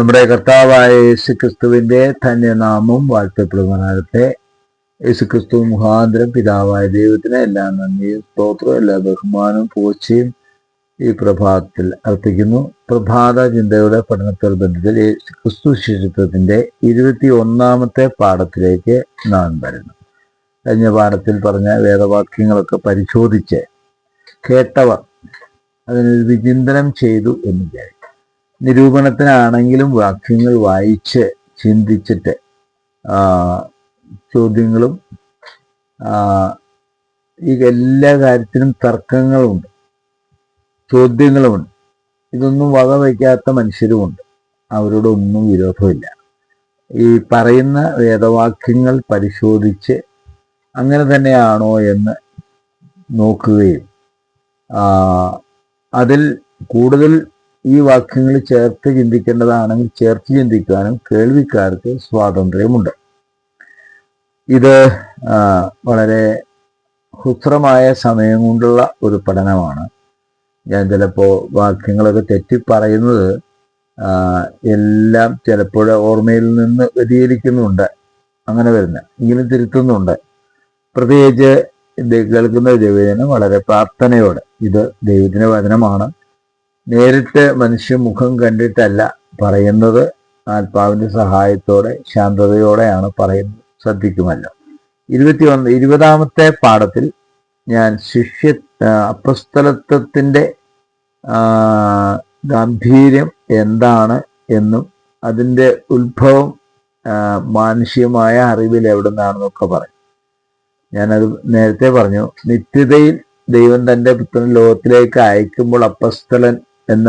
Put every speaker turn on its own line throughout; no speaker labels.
നമ്മുടെ കർത്താവായ യേശു ക്രിസ്തുവിന്റെ ധന്യനാമം വാഴ്ത്തപ്പെടുവാനാകട്ടെ യേശു ക്രിസ്തു മുഖാന്തരം പിതാവായ ദൈവത്തിന് എല്ലാ നന്ദിയും സ്തോത്രവും എല്ലാ ബഹുമാനവും പൂച്ചയും ഈ പ്രഭാതത്തിൽ അർപ്പിക്കുന്നു. പ്രഭാത ചിന്തയുടെ പഠനത്തിൽ ബന്ധത്തിൽ യേശു ക്രിസ്തു ശിശുത്വത്തിന്റെ ഇരുപത്തി ഒന്നാമത്തെ പാഠത്തിലേക്ക് നാം വരുന്നു. കഴിഞ്ഞ പാഠത്തിൽ പറഞ്ഞ വേദവാക്യങ്ങളൊക്കെ പരിശോധിച്ച് കേട്ടവർ അതിനൊരു വിചിന്തനം ചെയ്തു എന്ന് വിചാരിക്കും നിരൂപണത്തിനാണെങ്കിലും വാക്യങ്ങൾ വായിച്ച് ചിന്തിച്ചിട്ട് ചോദ്യങ്ങളും ഈ എല്ലാ കാര്യത്തിനും തർക്കങ്ങളുമുണ്ട്. ചോദ്യങ്ങളുമുണ്ട്. ഇതൊന്നും വക വയ്ക്കാത്ത മനുഷ്യരുമുണ്ട്. അവരോടൊന്നും വിരോധമില്ല. ഈ പറയുന്ന വേദവാക്യങ്ങൾ പരിശോധിച്ച് അങ്ങനെ തന്നെയാണോ എന്ന് നോക്കുകയും അതിൽ കൂടുതൽ ഈ വാക്യങ്ങൾ ചേർത്ത് ചിന്തിക്കേണ്ടതാണെങ്കിൽ ചേർത്ത് ചിന്തിക്കാനും കേൾവിക്കാർക്ക് സ്വാതന്ത്ര്യമുണ്ട്. ഇത് വളരെ ഹുസ്രമായ സമയം കൊണ്ടുള്ള ഒരു പഠനമാണ്. ഞാൻ ചിലപ്പോൾ വാക്യങ്ങളൊക്കെ തെറ്റി പറയുന്നത് എല്ലാം ചിലപ്പോൾ ഓർമ്മയിൽ നിന്ന് വ്യതിചലിക്കുന്നുണ്ട്. അങ്ങനെ വരുന്ന ഇങ്ങനെ തിരുത്തുന്നുണ്ട്. പ്രത്യേകിച്ച് കേൾക്കുന്ന ദൈവജനം വളരെ പ്രാർത്ഥനയോടെ ഇത് ദൈവത്തിന്റെ വചനമാണ്. നേരിട്ട് മനുഷ്യ മുഖം കണ്ടിട്ടല്ല പറയുന്നത്. ആത്മാവിന്റെ സഹായത്തോടെ ശാന്തതയോടെയാണ് പറയുന്നത്. ശ്രദ്ധിക്കുമല്ലോ. ഇരുപത്തി ഒന്ന് ഇരുപതാമത്തെ പാഠത്തിൽ ഞാൻ ശിഷ്യ അപ്രസ്ഥലത്വത്തിന്റെ ഗാംഭീര്യം എന്താണ് എന്നും അതിന്റെ ഉത്ഭവം മാനുഷികമായ അറിവിൽ എവിടെ നിന്നാണെന്നൊക്കെ പറയും. ഞാനത് നേരത്തെ പറഞ്ഞു. നിത്യതയിൽ ദൈവം തന്റെ പുത്രൻ ലോകത്തിലേക്ക് അയക്കുമ്പോൾ അപ്പസ്തലൻ എന്ന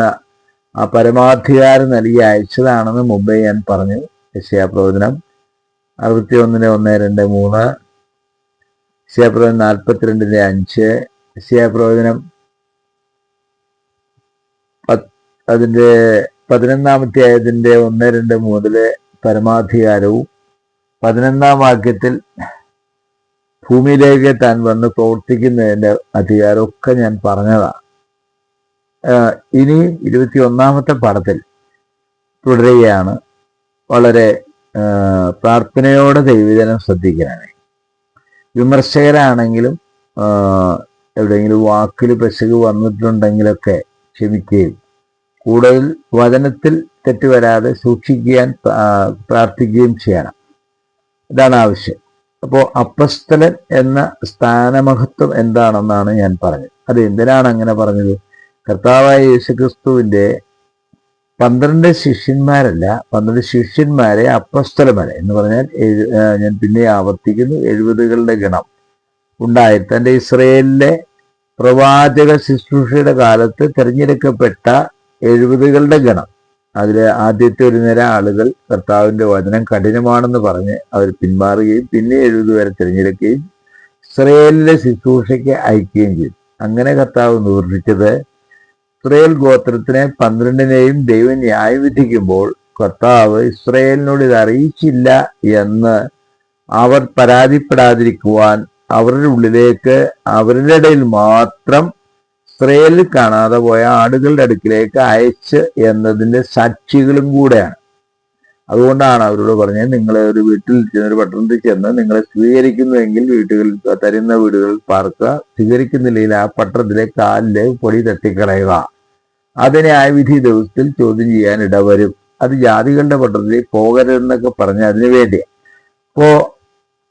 ആ പരമാധികാരം നൽകി അയച്ചതാണെന്ന് മുമ്പേ ഞാൻ പറഞ്ഞു. യശയാപ്രവചനം അറുപത്തി ഒന്നിന് ഒന്ന് രണ്ട് മൂന്ന് യശയാപ്രവചനം നാൽപ്പത്തിരണ്ടിന്റെ അഞ്ച് യശയാപ്രവചനം അതിന്റെ പതിനൊന്നാമത്തെ ആയതിന്റെ ഒന്ന് രണ്ട് മൂന്നിലെ പരമാധികാരവും പതിനൊന്നാം വാക്യത്തിൽ ഭൂമിയിലേക്ക് താൻ വന്ന് പ്രവർത്തിക്കുന്നതിന്റെ അധികാരമൊക്കെ ഞാൻ പറഞ്ഞതാണ് ഇനി ഇരുപത്തി ഒന്നാമത്തെ പാഠത്തിൽ തുടരുകയാണ്. വളരെ പ്രാർത്ഥനയോടെ ദൈവജനം ശ്രദ്ധിക്കാനാണ് വിമർശകരാണെങ്കിലും എവിടെയെങ്കിലും വാക്കിൽ പെശക് വന്നിട്ടുണ്ടെങ്കിലൊക്കെ ക്ഷമിക്കുകയും കൂടുതൽ വചനത്തിൽ തെറ്റുവരാതെ സൂക്ഷിക്കാൻ പ്രാർത്ഥിക്കുകയും ചെയ്യണം. ഇതാണ് ആവശ്യം. അപ്പോൾ അപ്പസ്തലൻ എന്ന സ്ഥാനമഹത്വം എന്താണെന്നാണ് ഞാൻ പറഞ്ഞത്. അത് എന്തിനാണ് അങ്ങനെ പറഞ്ഞത്? കർത്താവായ യേശുക്രിസ്തുവിന്റെ പന്ത്രണ്ട് ശിഷ്യന്മാരല്ല പന്ത്രണ്ട് ശിഷ്യന്മാരെ അപ്പസ്തലമല്ല എന്ന് പറഞ്ഞാൽ ഞാൻ പിന്നെ ആവർത്തിക്കുന്നു എഴുപതുകളുടെ ഗണം. ഉണ്ടായി തന്റെ ഇസ്രയേലിലെ പ്രവാചക ശുശ്രൂഷയുടെ കാലത്ത് തിരഞ്ഞെടുക്കപ്പെട്ട എഴുപതുകളുടെ ഗണം. അതിൽ ആദ്യത്തെ ഒരു നിര ആളുകൾ കർത്താവിന്റെ വചനം കഠിനമാണെന്ന് പറഞ്ഞ് അവർ പിന്മാറുകയും പിന്നെ എഴുപത് വരെ തിരഞ്ഞെടുക്കുകയും ഇസ്രയേലിലെ ശുശ്രൂഷയ്ക്ക് അയക്കുകയും ചെയ്തു. അങ്ങനെ കർത്താവ് നിവർത്തിച്ചത് ഇസ്രയേൽ ഗോത്രത്തിനെ പന്ത്രണ്ടിനെയും ദൈവം ന്യായവിധിക്കുമ്പോൾ കർത്താവ് ഇസ്രയേലിനോട് ഇത് അറിയിച്ചില്ല എന്ന് അവർ പരാതിപ്പെടാതിരിക്കുവാൻ അവരുടെ ഉള്ളിലേക്ക് അവരുടെ ഇടയിൽ മാത്രം ഇസ്രയേലിൽ കാണാതെ പോയ ആടുകളുടെ അടുക്കിലേക്ക് അയച്ച് എന്നതിന്റെ സാക്ഷികളും കൂടെയാണ്. അതുകൊണ്ടാണ് അവരോട് പറഞ്ഞത് നിങ്ങൾ ഒരു വീട്ടിൽ ഒരു പട്ടണത്തിൽ ചെന്ന് നിങ്ങളെ സ്വീകരിക്കുന്നുവെങ്കിൽ വീട്ടുകളിൽ തരുന്ന വീടുകളിൽ പാർക്കുക. സ്വീകരിക്കുന്നില്ലെങ്കിൽ ആ പട്ടണത്തിലെ കാലിലെ പൊടി തട്ടിക്കളയുക. അതിനെ ആ വിധി ദിവസത്തിൽ ചോദ്യം ചെയ്യാൻ ഇടവരും. അത് ജാതികളുടെ പട്ടണത്തിൽ പോകരുതെന്നൊക്കെ പറഞ്ഞ് അതിനു വേണ്ടി. അപ്പോ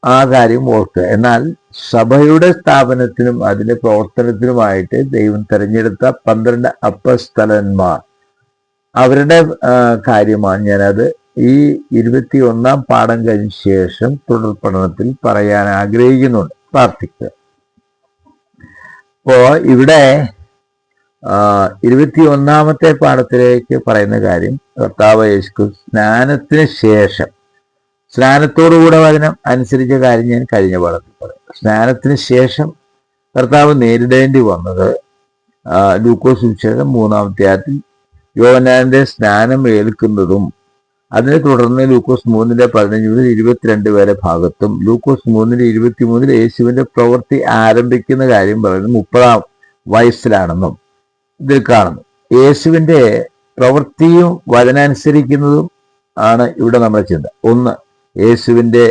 ആ കാര്യം ഓർക്കുക. എന്നാൽ സഭയുടെ സ്ഥാപനത്തിനും അതിന്റെ പ്രവർത്തനത്തിനുമായിട്ട് ദൈവം തെരഞ്ഞെടുത്ത പന്ത്രണ്ട് അപ്പസ്തലന്മാർ. അവരുടെ കാര്യമാണ് ഞാനത് ഈ ഇരുപത്തി ഒന്നാം പാഠം കഴിഞ്ഞ ശേഷം തുടർ പഠനത്തിൽ പറയാൻ ആഗ്രഹിക്കുന്നുണ്ട്. പ്രാർത്ഥിക്കുക. അപ്പോ ഇവിടെ ഇരുപത്തി ഒന്നാമത്തെ പാഠത്തിലേക്ക് പറയുന്ന കാര്യം കർത്താവ് യേശു സ്നാനത്തിന് ശേഷം സ്നാനത്തോടുകൂടെ വചനം അനുസരിച്ച കാര്യം ഞാൻ കഴിഞ്ഞ പാഠത്തിൽ പറയും സ്നാനത്തിന് ശേഷം കർത്താവ് നേരിടേണ്ടി വന്നത് ലൂക്കോസ് വിശേഷം മൂന്നാമത്തെ ആറ്റിൽ യോവനാന്റെ സ്നാനം ഏൽക്കുന്നതും അതിനെ തുടർന്ന് ലൂക്കോസ് മൂന്നിന്റെ പതിനഞ്ച് മുതൽ ഇരുപത്തിരണ്ട് വരെ ഭാഗത്തും ലൂക്കോസ് മൂന്നിന്റെ ഇരുപത്തി മൂന്നിൽ യേശുവിന്റെ പ്രവൃത്തി ആരംഭിക്കുന്ന കാര്യം പറയുന്നത് മുപ്പതാം വയസ്സിലാണെന്നും ഇതിൽ കാണുന്നു. യേശുവിന്റെ പ്രവൃത്തിയും വചനാനുസരിക്കുന്നതും ആണ് ഇവിടെ നമ്മുടെ ചിന്ത. ഒന്ന് യേശുവിന്റെ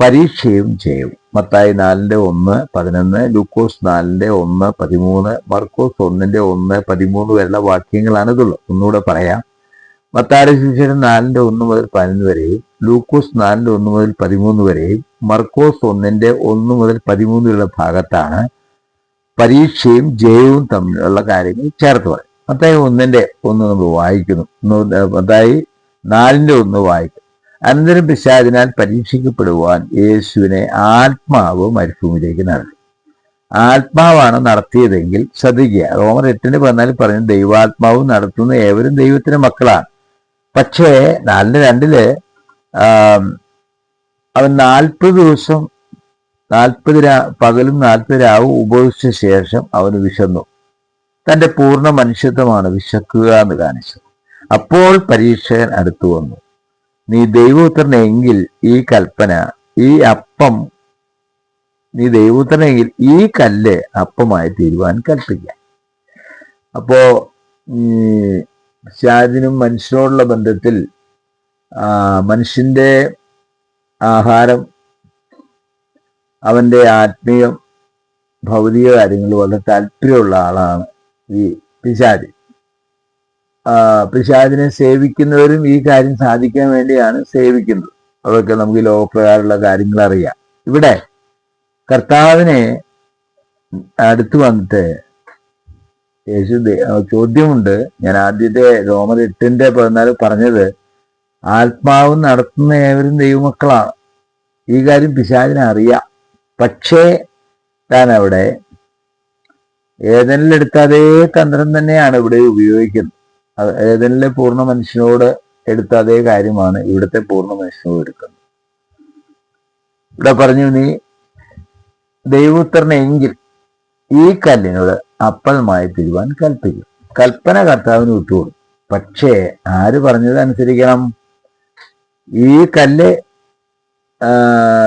പരീക്ഷയും ചെയ്യും. മത്തായി നാലിന്റെ ഒന്ന് പതിനൊന്ന് ലൂക്കോസ് നാലിന്റെ ഒന്ന് പതിമൂന്ന് മർക്കോസ് ഒന്നിന്റെ ഒന്ന് പതിമൂന്ന് വരെയുള്ള വാക്യങ്ങളാണ് ഇതുള്ളത്. ഒന്നുകൂടെ പറയാം. മത്താരി ശിഷ്യൻ നാലിന്റെ ഒന്ന് മുതൽ പതിനൊന്ന് വരെയും ലൂക്കോസ് നാലിന്റെ ഒന്ന് മുതൽ പതിമൂന്ന് വരെയും മർക്കോസ് ഒന്നിന്റെ ഒന്ന് മുതൽ പതിമൂന്ന് വരെയുള്ള ഭാഗത്താണ് പരീക്ഷയും ജയവും തമ്മിലുള്ള കാര്യങ്ങൾ ചേർത്ത് പറയും മത്തായി ഒന്നിന്റെ ഒന്ന് നമ്മൾ വായിക്കുന്നു. മത്തായി നാലിന്റെ ഒന്ന് വായിക്കും. അനന്തരം പിശാദിനാൽ പരീക്ഷിക്കപ്പെടുവാൻ യേശുവിനെ ആത്മാവ് മരുഭൂമിയിലേക്ക് നടത്തി ആത്മാവാണ് നടത്തിയതെങ്കിൽ ശ്രദ്ധിക്കുക. റോമർ എട്ടിന് പതിനാലിൽ പറഞ്ഞു ദൈവാത്മാവ് നടത്തുന്ന ഏവരും ദൈവത്തിന്റെ മക്കളാണ്. പക്ഷേ നാലിന് രണ്ടിൽ അവൻ നാൽപ്പത് ദിവസം നാൽപ്പത് രാ പകലും നാൽപ്പത് രാവും ഉപയോഗിച്ച ശേഷം അവന് വിശന്നു. തന്റെ പൂർണ മനുഷ്യത്വമാണ് വിശക്കുക എന്ന് കാണിച്ചത്. അപ്പോൾ പരീക്ഷകൻ അടുത്തു വന്നു. നീ ദൈവപുത്രനെങ്കിൽ ഈ കൽപ്പന ഈ അപ്പം നീ ദൈവപുത്രനെങ്കിൽ ഈ കല്ല് അപ്പമായി തീരുവാൻ കൽപ്പിക്കാം. അപ്പോ ഷാജിനും മനുഷ്യനോടുള്ള ബന്ധത്തിൽ മനുഷ്യന്റെ ആഹാരം അവന്റെ ആത്മീയം ഭൗതിക കാര്യങ്ങൾ വളരെ താല്പര്യമുള്ള ആളാണ് ഈ പിശാജ്. ആ, പിശാചിനെ സേവിക്കുന്നവരും ഈ കാര്യം സാധിക്കാൻ വേണ്ടിയാണ് സേവിക്കുന്നത്. അതൊക്കെ നമുക്ക് ലോകപ്രകാരമുള്ള കാര്യങ്ങൾ അറിയാം. ഇവിടെ കർത്താവിനെ അടുത്ത് വന്നിട്ട് യേശു ചോദ്യമുണ്ട്. ഞാൻ ആദ്യത്തെ രോമർ എട്ടിന്റെ പതിനാല് പറഞ്ഞത് ആത്മാവ് നടത്തുന്ന ഏവരും ദൈവമക്കളാണ്. ഈ കാര്യം പിശാചിനെ അറിയാം. പക്ഷേ താൻ അവിടെ ഏതെനിലെടുത്ത അതേ തന്ത്രം തന്നെയാണ് ഇവിടെ ഉപയോഗിക്കുന്നത്. ഏതെനിലെ പൂർണ മനുഷ്യനോട് എടുത്ത അതേ കാര്യമാണ് ഇവിടുത്തെ പൂർണ മനുഷ്യനോട് എടുക്കുന്നത്. ഇവിടെ പറഞ്ഞു നീ ദൈവോത്തരനെങ്കിൽ ഈ കല്ലിനോട് അപ്പലമായി തിരുവാൻ കൽപ്പിക്കും. കൽപ്പന കർത്താവിന് വിട്ടുകൊടുക്കും. പക്ഷേ ആര് പറഞ്ഞത് അനുസരിക്കണം ഈ കല്ല്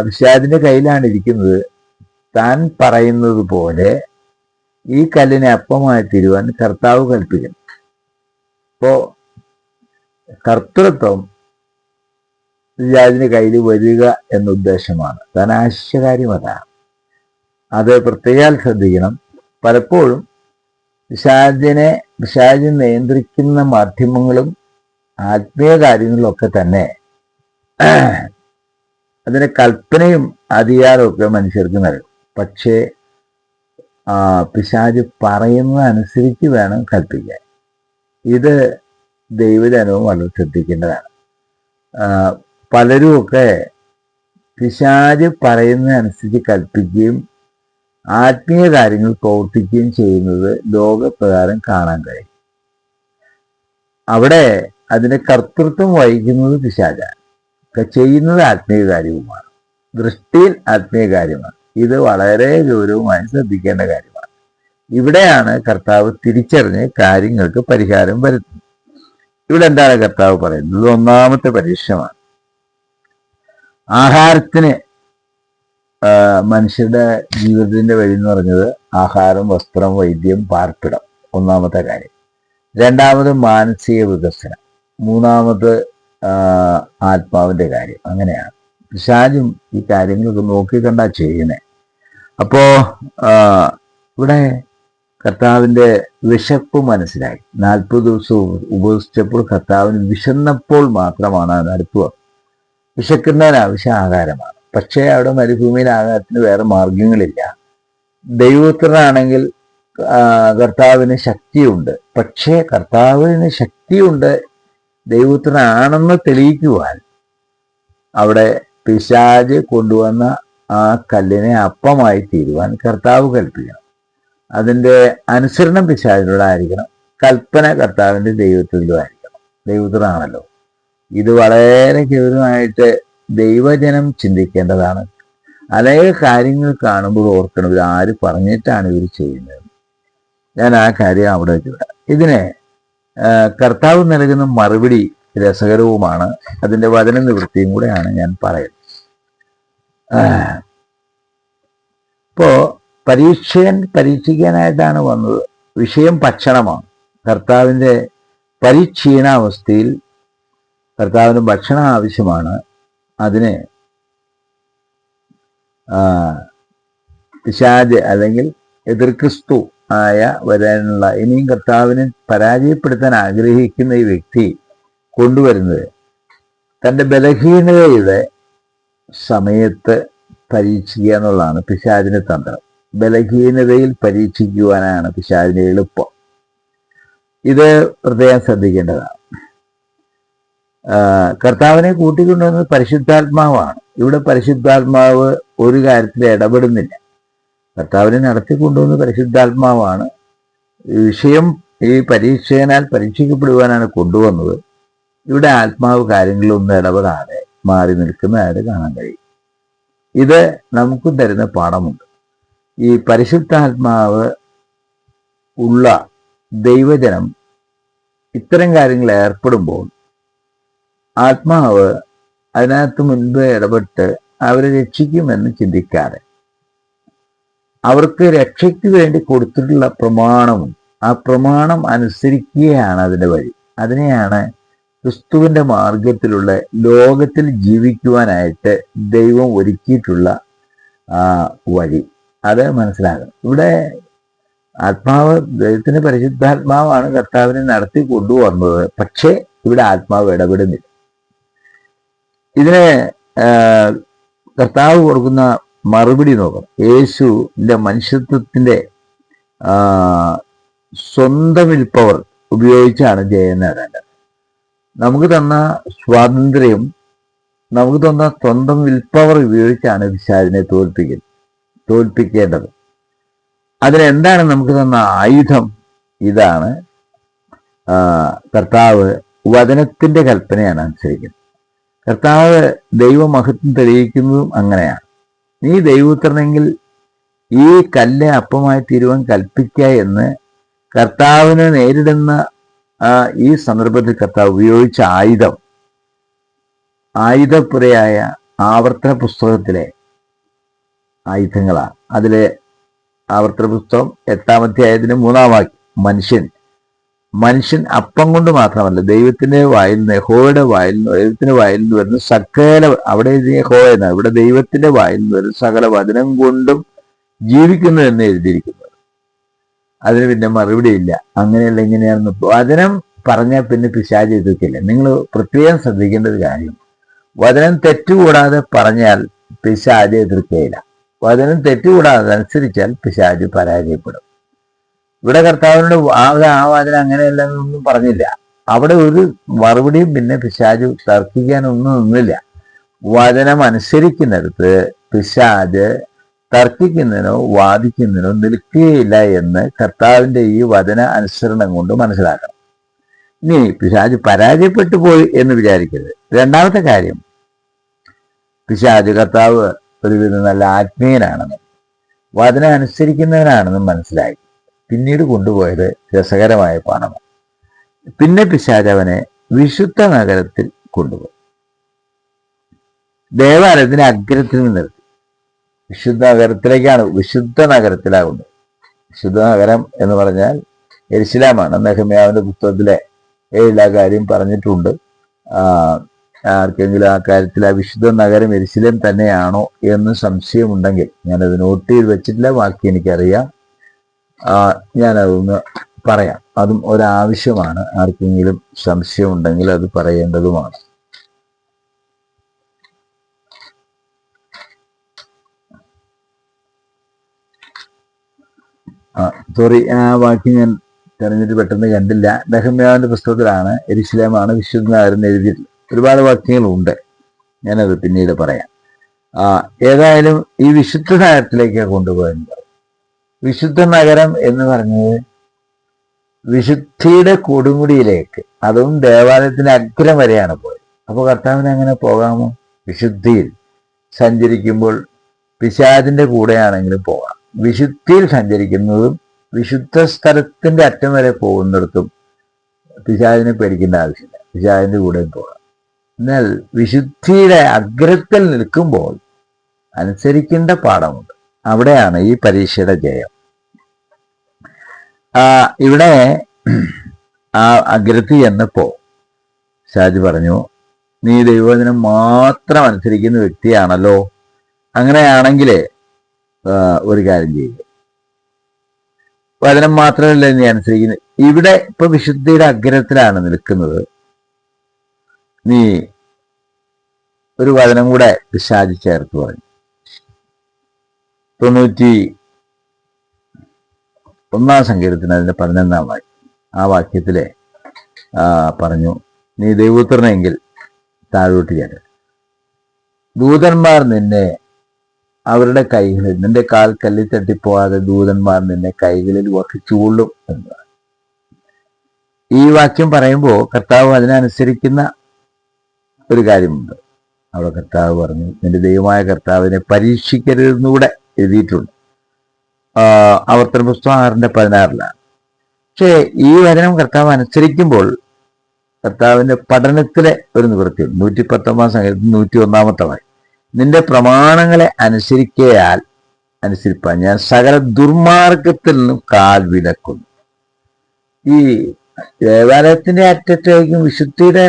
വിഷാദിന്റെ കയ്യിലാണ് ഇരിക്കുന്നത്. താൻ പറയുന്നത് പോലെ ഈ കല്ലിനെ അപ്പമായി തിരുവാൻ കർത്താവ് കൽപ്പിക്കണം അപ്പോ കർത്തൃത്വം പിശാചിന്റെ കയ്യിൽ വരിക എന്ന ഉദ്ദേശമാണ്. താൻ ആശ്ചര്യകാര്യം അതാണ് അത് പ്രത്യേകം ശ്രദ്ധിക്കണം. പലപ്പോഴും പിശാചിനെ പിശാചി നിയന്ത്രിക്കുന്ന മാധ്യമങ്ങളും ആത്മീയ കാര്യങ്ങളിലൊക്കെ തന്നെ അതിന് കൽപ്പനയും അധികാരവും ഒക്കെ മനുഷ്യർക്ക് നൽകും. പക്ഷേ പിശാജ് പറയുന്നതനുസരിച്ച് വേണം കൽപ്പിക്കാൻ. ഇത് ദൈവജനവും വളരെ ശ്രദ്ധിക്കേണ്ടതാണ്. പലരും ഒക്കെ പിശാജ് പറയുന്നതനുസരിച്ച് കൽപ്പിക്കുകയും ആത്മീയ കാര്യങ്ങൾ പ്രവർത്തിക്കുകയും ചെയ്യുന്നത് ലോകപ്രകാരം കാണാൻ കഴിയും. അവിടെ അതിന്റെ കർത്തൃത്വം വഹിക്കുന്നത് പിശാചാണ് ചെയ്യുന്നത് ആത്മീയ കാര്യവുമാണ്. ദൃഷ്ടിയിൽ ആത്മീയ കാര്യമാണ്. ഇത് വളരെ ഗൗരവമായി ശ്രദ്ധിക്കേണ്ട കാര്യമാണ്. ഇവിടെയാണ് കർത്താവ് തിരിച്ചറിഞ്ഞ് കാര്യങ്ങൾക്ക് പരിഹാരം വരുത്തുന്നത്. ഇവിടെ എന്താണ് കർത്താവ് പറയുന്നത്? ഒന്നാമത്തെ പരീക്ഷമാണ് ആഹാരത്തിന് മനുഷ്യരുടെ ജീവിതത്തിന്റെ വഴി എന്ന് പറഞ്ഞത് ആഹാരം വസ്ത്രം വൈദ്യം പാർപ്പിടം. ഒന്നാമത്തെ കാര്യം. രണ്ടാമത് മാനസിക വികസനം. മൂന്നാമത് ആത്മാവിന്റെ കാര്യം. അങ്ങനെയാണ്. പിശാചും ഈ കാര്യങ്ങളൊക്കെ നോക്കി കണ്ടാ ചെയ്യുന്നേ. അപ്പോ ഇവിടെ കർത്താവിന്റെ വിശപ്പ് മനസ്സിലായി. നാൽപ്പത് ദിവസം ഉപസിച്ചപ്പോൾ കർത്താവിന് വിശന്നപ്പോൾ മാത്രമാണ് നടത്തുക വിശക്കുന്നതിന് ആവശ്യം ആഹാരമാണ്. പക്ഷേ അവിടെ മരുഭൂമിയിൽ ആഹാരത്തിന് വേറെ മാർഗങ്ങളില്ല ദൈവപുത്രനാണെങ്കിൽ കർത്താവിന് ശക്തിയുണ്ട്. പക്ഷേ കർത്താവിന് ശക്തിയുണ്ട്. ദൈവപുത്രനാണെന്ന് തെളിയിക്കുവാൻ അവിടെ പിശാജ് കൊണ്ടുവന്ന ആ കല്ലിനെ അപ്പമായി തീരുവാൻ കർത്താവ് കൽപ്പിക്കണം. അതിന്റെ അനുസരണം പിശാചിനോടായിരിക്കണം കൽപ്പന കർത്താവിന്റെ കർത്താവിന്റെ ദൈവത്തിലുമായിരിക്കണം. ദൈവത്തിനാണല്ലോ ഇത് വളരെ ഗൗരവമായിട്ട് ദൈവജനം ചിന്തിക്കേണ്ടതാണ്. അനേക കാര്യങ്ങൾ കാണുമ്പോൾ ഓർക്കണം ഇത് ആര് പറഞ്ഞിട്ടാണ് ഇവർ ചെയ്യുന്നത്. ഞാൻ ആ കാര്യം അവിടെ വെച്ചുവിടാം ഇതിനെ കർത്താവ് നൽകുന്ന മറുപടി രസകരവുമാണ്. അതിന്റെ വചന നിവൃത്തിയും കൂടെയാണ് ഞാൻ പറയുന്നത്. ഇപ്പോ പരീക്ഷകൻ പരീക്ഷിക്കാനായിട്ടാണ് വന്നത്. വിഷയം ഭക്ഷണമാണ്. കർത്താവിന്റെ പരിക്ഷീണാവസ്ഥയിൽ കർത്താവിന് ഭക്ഷണം ആവശ്യമാണ്. അതിന് പിശാജ് അല്ലെങ്കിൽ എതിർ ക്രിസ്തു ആയ വരാനുള്ള ഇനിയും കർത്താവിനെ പരാജയപ്പെടുത്താൻ ആഗ്രഹിക്കുന്ന ഈ വ്യക്തി കൊണ്ടുവരുന്നത് തന്റെ ബലഹീനതയുടെ സമയത്ത് പരീക്ഷിക്കുക എന്നുള്ളതാണ് പിശാചിന്റെ തന്ത്രം. ബലഹീനതയിൽ പരീക്ഷിക്കുവാനാണ് പിശാചിന്റെ എളുപ്പം. ഇത് പ്രത്യേകം ശ്രദ്ധിക്കേണ്ടതാണ്. കർത്താവിനെ കൂട്ടിക്കൊണ്ടുവന്നത് പരിശുദ്ധാത്മാവാണ്. ഇവിടെ പരിശുദ്ധാത്മാവ് ഒരു കാര്യത്തിൽ ഇടപെടുന്നില്ല. കർത്താവിനെ നടത്തിക്കൊണ്ടുവന്നത് പരിശുദ്ധാത്മാവാണ്. വിഷയം ഈ പരീക്ഷകനാൽ പരീക്ഷിക്കപ്പെടുവാനാണ് കൊണ്ടുവന്നത്. ഇവിടെ ആത്മാവ് കാര്യങ്ങളൊന്നും ഇടപെടാതെ മാറി നിൽക്കുന്നതായിട്ട് കാണാൻ കഴിയും. ഇത് നമുക്കും തരുന്ന പാഠമുണ്ട്. ഈ പരിശുദ്ധാത്മാവ് ഉള്ള ദൈവജനം ഇത്തരം കാര്യങ്ങൾ ഏർപ്പെടുമ്പോൾ ആത്മാവ് അതിനകത്ത് മുൻപ് ഇടപെട്ട് അവരെ രക്ഷിക്കുമെന്ന് ചിന്തിക്കാതെ. അവർക്ക് രക്ഷയ്ക്ക് വേണ്ടി കൊടുത്തിട്ടുള്ള പ്രമാണവും ആ പ്രമാണം അനുസരിക്കുകയാണ് അതിന്റെ വഴി. അതിനെയാണ് ക്രിസ്തുവിന്റെ മാർഗത്തിലുള്ള ലോകത്തിൽ ജീവിക്കുവാനായിട്ട് ദൈവം ഒരുക്കിയിട്ടുള്ള വഴി. അത് മനസ്സിലാകണം ഇവിടെ ആത്മാവ് ദൈവത്തിന്റെ പരിശുദ്ധാത്മാവാണ് കർത്താവിനെ നടത്തി കൊണ്ടുവന്നത്. പക്ഷേ ഇവിടെ ആത്മാവ് ഇടപെടുന്നില്ല. ഇതിന് കർത്താവ് കൊടുക്കുന്ന മറുപടി നോക്കണം യേശുവിന്റെ മനുഷ്യത്വത്തിന്റെ ആ, സ്വന്തം വിൽപ്പവർ ഉപയോഗിച്ചാണ് ജയം നേടേണ്ടത്. നമുക്ക് തന്ന സ്വാതന്ത്ര്യം നമുക്ക് തന്ന സ്വന്തം വിൽപ്പവർ ഉപയോഗിച്ചാണ് പിശാചിനെ തോൽപ്പിക്കുന്നത് തോൽപ്പിക്കേണ്ടത്. അതിനെന്താണ് നമുക്ക് തന്ന ആയുധം? ഇതാണ് കർത്താവ് വചനത്തിന്റെ കൽപ്പനയാണ് അനുസരിക്കുന്നത്. കർത്താവ് ദൈവമഹത്വം തെളിയിക്കുന്നതും അങ്ങനെയാണ്. നീ ദൈവപുത്രനെങ്കിൽ ഈ കല്ല് അപ്പമായി തീരുവാൻ കൽപ്പിക്കുക എന്ന് കർത്താവിനെ നേരിടുന്ന ഈ സന്ദർഭത്തിൽ കർത്താവ് ഉപയോഗിച്ച ആയുധം. ആയുധപ്പുരയായ ആവർത്തന പുസ്തകത്തിലെ ആയുധങ്ങളാണ്. അതിലെ ആവർത്തന പുസ്തകം എട്ടാമത്തെ ആയതിന് മൂന്നാം വാക്യം. മനുഷ്യൻ മനുഷ്യൻ അപ്പം കൊണ്ട് മാത്രമല്ല ദൈവത്തിന്റെ വായിൽ നിന്ന് ഹോയുടെ വായിൽ നിന്ന് ദൈവത്തിന്റെ വായിൽ നിന്ന് വരുന്ന സകല അവിടെ ഹോ എന്ന ഇവിടെ ദൈവത്തിന്റെ വായിൽ നിന്ന് വരുന്ന സകല വചനം കൊണ്ടും ജീവിക്കുന്നു എന്ന് എഴുതിയിരിക്കുന്നത് അതിന് പിന്നെ മറുപടിയില്ല അങ്ങനെയല്ല ഇങ്ങനെയാണെന്ന് വചനം പറഞ്ഞാൽ പിന്നെ പിശാച് എതിർക്കില്ല നിങ്ങൾ പ്രത്യേകം ശ്രദ്ധിക്കേണ്ട ഒരു കാര്യം. വചനം തെറ്റുകൂടാതെ പറഞ്ഞാൽ പിശാജ് എതിർക്കുകയില്ല. വചനം തെറ്റുകൂടാതെ അനുസരിച്ചാൽ പിശാജ് പരാജയപ്പെടും. ഇവിടെ കർത്താവിനോട് ആ വാചന അങ്ങനെയല്ല എന്നൊന്നും പറഞ്ഞില്ല. അവിടെ ഒരു മറുപടിയും പിന്നെ പിശാജ് തർക്കിക്കാനൊന്നും നിന്നില്ല. വചനം അനുസരിക്കുന്നിടത്ത് പിശാജ് തർക്കിക്കുന്നതിനോ വാദിക്കുന്നതിനോ നിൽക്കുകയില്ല എന്ന് കർത്താവിന്റെ ഈ വചന അനുസരണം കൊണ്ട് മനസ്സിലാക്കണം. ഇനി പിശാജ് പരാജയപ്പെട്ടു പോയി എന്ന് വിചാരിക്കരുത്. രണ്ടാമത്തെ കാര്യം പിശാജ് കർത്താവ് ഒരുവിധം നല്ല ആത്മീയനാണെന്നും വചന അനുസരിക്കുന്നവനാണെന്നും മനസ്സിലായി. പിന്നീട് കൊണ്ടുപോയത് രസകരമായ പാഠമാണ്. പിന്നെ പിശാചവനെ വിശുദ്ധ നഗരത്തിൽ കൊണ്ടുപോയി. ദേവാലയത്തിന്റെ അഗ്രത്തിൽ നിർത്തി വിശുദ്ധ നഗരത്തിലേക്കാണ് വിശുദ്ധ നഗരത്തിലാകുന്നത് വിശുദ്ധ നഗരം എന്ന് പറഞ്ഞാൽ എരിശിലാമാണ് നെഹമ്യാവിന്റെ പുസ്തകത്തിലെ എല്ലാ കാര്യം പറഞ്ഞിട്ടുണ്ട്. ആർക്കെങ്കിലും ആ കാര്യത്തിൽ ആ വിശുദ്ധ നഗരം എരിശിലേം തന്നെയാണോ എന്ന് സംശയമുണ്ടെങ്കിൽ ഞാനത് നോട്ട് ചെയ്ത് വെച്ചിട്ടില്ല. ബാക്കി എനിക്കറിയാം. ഞാനതൊന്ന് പറയാം. അതും ഒരാവശ്യമാണ്. ആർക്കെങ്കിലും സംശയമുണ്ടെങ്കിൽ അത് പറയേണ്ടതുമാണ്. സോറി ആ വാക്ക് ഞാൻ തെരഞ്ഞെടുത്ത് പെട്ടെന്ന് കണ്ടില്ല. നെഹമ്യാവിന്റെ പുസ്തകത്തിലാണ് എരിശിലേമാണ് വിശുദ്ധ നഗരം എഴുതിയിട്ടുള്ളത്. ഒരുപാട് വാക്യങ്ങളുണ്ട്. ഞാനത് പിന്നീട് പറയാം. ഏതായാലും ഈ വിശുദ്ധ നഗരത്തിലേക്ക് കൊണ്ടുപോയത്. വിശുദ്ധ നഗരം എന്ന് പറഞ്ഞത് വിശുദ്ധിയുടെ കൊടുമുടിയിലേക്ക് അതും ദേവാലയത്തിന്റെ അഗ്രം വരെയാണ് പോയത്. അപ്പോൾ കർത്താവിന് അങ്ങനെ പോകാമോ? വിശുദ്ധിയിൽ സഞ്ചരിക്കുമ്പോൾ പിശാദിന്റെ കൂടെയാണെങ്കിലും പോകാം. വിശുദ്ധിയിൽ സഞ്ചരിക്കുന്നതും വിശുദ്ധ സ്ഥലത്തിന്റെ അറ്റം വരെ പോകുന്നിടത്തും പിശാദിനെ പേടിക്കേണ്ട ആവശ്യമില്ല. പിശാദിന്റെ കൂടെയും പോകാം. എന്നാൽ വിശുദ്ധിയുടെ അഗ്രത്തിൽ നിൽക്കുമ്പോൾ അനുസരിക്കേണ്ട പാഠമുണ്ട്. അവിടെയാണ് ഈ പരീക്ഷയുടെ ജയം. ആ, ഇവിടെ ആ അഗ്രത്തി എന്നപ്പോ ഷാജി പറഞ്ഞു നീ ദൈവവചനം മാത്രം അനുസരിക്കുന്ന വ്യക്തിയാണല്ലോ. അങ്ങനെയാണെങ്കിൽ ഒരു കാര്യം ചെയ്യുക വചനം മാത്രമല്ല നീ അനുസരിക്കുന്നത് ഇവിടെ ഇപ്പൊ വിശുദ്ധിയുടെ അഗ്രഹത്തിലാണ് നിൽക്കുന്നത്. നീ ഒരു വചനം കൂടെ പിശാചി ചേർത്ത് പറഞ്ഞു. തൊണ്ണൂറ്റി ഒന്നാം സങ്കീർത്തിന് അതിന്റെ പതിനൊന്നാം വാക്യം ആ വാക്യത്തിലെ പറഞ്ഞു നീ ദൈവപുത്രനെങ്കിൽ താഴോട്ട് ചേരൽ ദൂതന്മാർ നിന്നെ അവരുടെ കൈകളിൽ നിന്റെ കാൽ കല്ലിൽ തട്ടിപ്പോകാതെ ദൂതന്മാർ നിന്നെ കൈകളിൽ വഹിച്ചുകൊള്ളും എന്നതാണ് ഈ വാക്യം പറയുമ്പോൾ കർത്താവ് അതിനനുസരിക്കുന്ന ഒരു കാര്യമുണ്ട്. അവിടെ കർത്താവ് പറഞ്ഞു നിന്റെ ദൈവമായ കർത്താവിനെ പരീക്ഷിക്കരുതെന്നുകൂടെ എഴുതിയിട്ടുണ്ട്. ആവർത്തന പുസ്തകം ആറിന്റെ പതിനാറിലാണ്. പക്ഷേ ഈ വചനം കർത്താവ് അനുസരിക്കുമ്പോൾ കർത്താവിന്റെ പഠനത്തിലെ ഒരു നിവൃത്തിയുണ്ട് നൂറ്റി പത്തൊമ്പതാം സംഘത്തിൽ നൂറ്റി ഒന്നാമത്തെ വായി നിന്റെ പ്രമാണങ്ങളെ അനുസരിക്കയാൽ അനുസരിപ്പാൻ ഞാൻ സകല ദുർമാർഗത്തിൽ നിന്നും കാൽ വിലക്കുന്നു. ഈ ദേവാലയത്തിന്റെ അറ്റത്തേക്കും വിശുദ്ധിയുടെ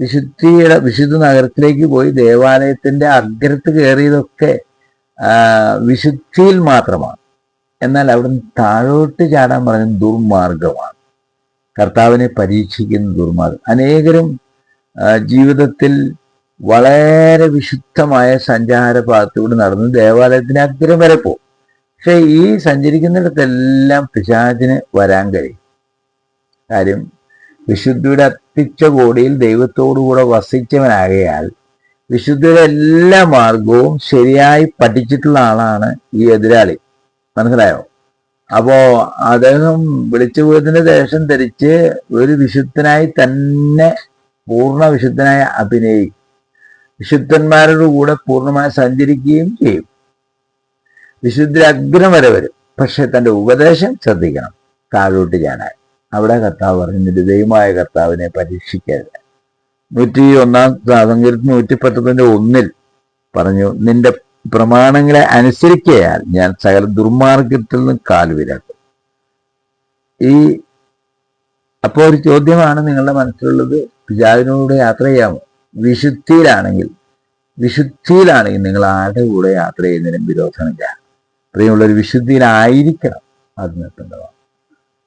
വിശുദ്ധിയുടെ വിശുദ്ധ നഗരത്തിലേക്ക് പോയി ദേവാലയത്തിന്റെ അഗ്രത്ത് കയറിയതൊക്കെ വിശുദ്ധിയിൽ മാത്രമാണ്. എന്നാൽ അവിടുന്ന് താഴോട്ട് ചാടാൻ പറഞ്ഞ ദുർമാർഗമാണ്. കർത്താവിനെ പരീക്ഷിക്കുന്ന ദുർമാർഗം. അനേകരും ജീവിതത്തിൽ വളരെ വിശുദ്ധമായ സഞ്ചാര ഭാഗത്തൂടെ നടന്ന് ദേവാലയത്തിന് അഗ്രം വരെ പോകും. പക്ഷെ ഈ സഞ്ചരിക്കുന്നിടത്തെല്ലാം പിശാചിന് വരാൻ കഴിയും. കാര്യം വിശുദ്ധിയുടെ അത്തിച്ച കോടിയിൽ ദൈവത്തോടുകൂടെ വസിച്ചവനാകയാൽ വിശുദ്ധിയുടെ എല്ലാ മാർഗവും ശരിയായി പഠിച്ചിട്ടുള്ള ആളാണ് ഈ എതിരാളി. മനസ്സിലായോ? അപ്പോ അദ്ദേഹം വിളിച്ചു പോയതിന്റെ ദേഷം ധരിച്ച് ഒരു വിശുദ്ധനായി തന്നെ പൂർണ വിശുദ്ധനായി അഭിനയി വിശുദ്ധന്മാരുടെ കൂടെ പൂർണമായി സഞ്ചരിക്കുകയും ചെയ്യും. വിശുദ്ധ അഗ്രം വരെ വരും. പക്ഷെ തന്റെ ഉപദേശം ശ്രദ്ധിക്കണം. താഴോട്ട് ഞാനായി അവിടെ കർത്താവ് പറഞ്ഞു നിന്റെ ദൈവമായ കർത്താവിനെ പരീക്ഷിക്കരുത്. നൂറ്റി ഒന്നാം സ്വാതന്ത്ര്യത്തിൽ നൂറ്റി പത്തൊന്നിന്റെ ഒന്നിൽ പറഞ്ഞു നിന്റെ പ്രമാണങ്ങളെ അനുസരിക്കയാൽ ഞാൻ സകല ദുർമാർഗത്തിൽ നിന്ന് കാലുവിരാക്കും ഈ അപ്പോ ഒരു ചോദ്യമാണ് നിങ്ങളുടെ മനസ്സിലുള്ളത്. പിതാവിനോട് യാത്ര ചെയ്യാമോ? വിശുദ്ധിയിലാണെങ്കിൽ വിശുദ്ധിയിലാണെങ്കിൽ നിങ്ങൾ ആരുടെ കൂടെ യാത്ര ചെയ്യുന്നതിനും വിരോധമില്ല പ്രിയമുള്ള ഒരു വിശുദ്ധിയിലായിരിക്കണം അത് നിർത്തേണ്ടതാണ്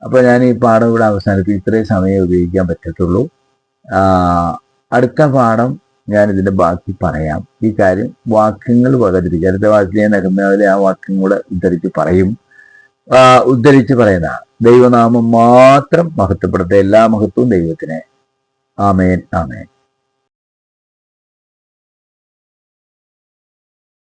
അപ്പോൾ ഞാൻ ഈ പാഠം ഇവിടെ അവസാനിപ്പിക്കും ഇത്രയും സമയം ഉപയോഗിക്കാൻ പറ്റത്തുള്ളൂ. അടുത്ത പാഠം ഞാൻ ഇതിന്റെ ബാക്കി പറയാം. ഈ കാര്യം വാക്യങ്ങൾ പകർത്തിരിക്കും അടുത്ത വാക്യം ഞാൻ നിൽക്കുന്നതിലെ ആ വാക്യം കൂടെ ഉദ്ധരിച്ച് പറയും. ഉദ്ധരിച്ച് പറയുന്നതാണ് ദൈവനാമം മാത്രം മഹത്വപ്പെടുത്ത എല്ലാ മഹത്വവും ദൈവത്തിന്. ആമേൻ ആമേൻ.